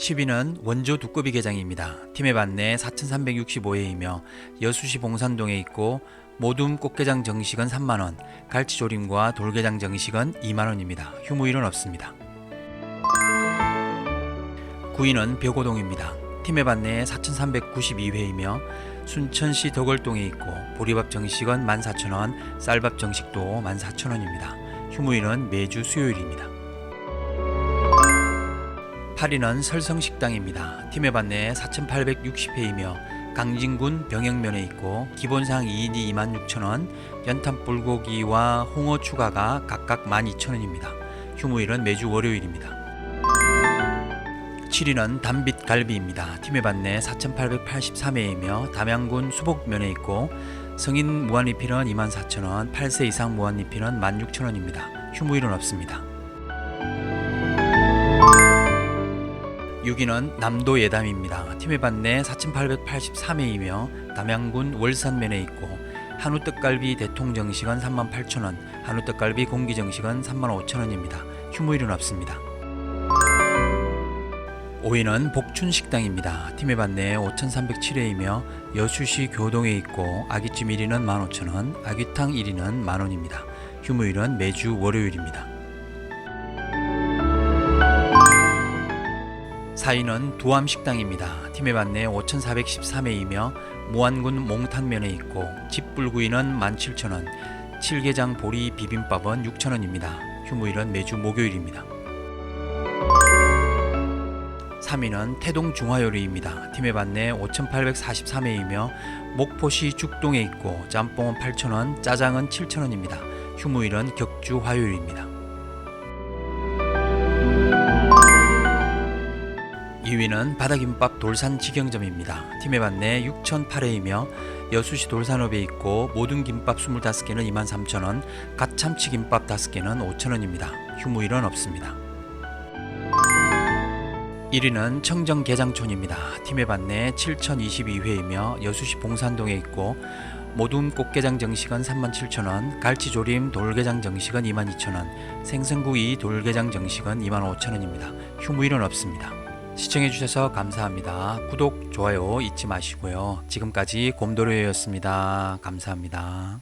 10위는 원조 두꺼비 게장입니다. 팀의 반내 4,365회이며 여수시 봉산동에 있고 모둠 꽃게장 정식은 3만원, 갈치조림과 돌게장 정식은 2만원입니다. 휴무일은 없습니다. 9위는 벽오동입니다. 팀의 반내 4,392회이며 순천시 덕월동에 있고 보리밥 정식은 14,000원, 쌀밥 정식도 14,000원입니다. 휴무일은 매주 수요일입니다. 8위는 설성식당입니다. 팀의 반내 4,860회이며 강진군 병영면에 있고 기본상 2인이 26,000원, 연탄 불고기와 홍어 추가가 각각 12,000원입니다. 휴무일은 매주 월요일입니다. 7위는 담빛 갈비입니다. 팀의 반내 4,883회이며 담양군 수복면에 있고 성인 무한리필은 24,000원, 8세 이상 무한리필은 16,000원입니다. 휴무일은 없습니다. 6위는 남도 예담입니다. 팀의 반내 4,883회이며 담양군 월산면에 있고 한우 떡갈비 대통 정식은 38,000원, 한우 떡갈비 공기 정식은 35,000원입니다. 휴무일은 없습니다. 5위는 복춘식당입니다. 팀의 반내 5,307회이며 여수시 교동에 있고 아기찜 1위는 15,000원, 아귀탕 1위는 만원입니다. 휴무일은 매주 월요일입니다. 4위는 두암식당입니다. 팀의 반내 5,413회이며 무안군 몽탄면에 있고 집불구이는 17,000원, 칠게장 보리 비빔밥은 6,000원입니다. 휴무일은 매주 목요일입니다. 3위는 태동 중화요리입니다. 팀의 반내 5,843회이며 목포시 죽동에 있고 짬뽕은 8,000원, 짜장은 7,000원입니다. 휴무일은 격주 화요일입니다. 2위는 바다김밥 돌산 직영점입니다. 팀의 반내 6,008회이며 여수시 돌산업에 있고 모든 김밥 25개는 23,000원, 갓참치 김밥 5개는 5,000원입니다. 휴무일은 없습니다. 1위는 청정계장촌입니다. 팀의 반내 7,022회이며 여수시 봉산동에 있고 모둠 꽃게장 정식은 37,000원, 갈치조림 돌게장 정식은 22,000원, 생선구이 돌게장 정식은 25,000원입니다. 휴무일은 없습니다. 시청해주셔서 감사합니다. 구독, 좋아요 잊지 마시고요. 지금까지 곰도로였습니다. 감사합니다.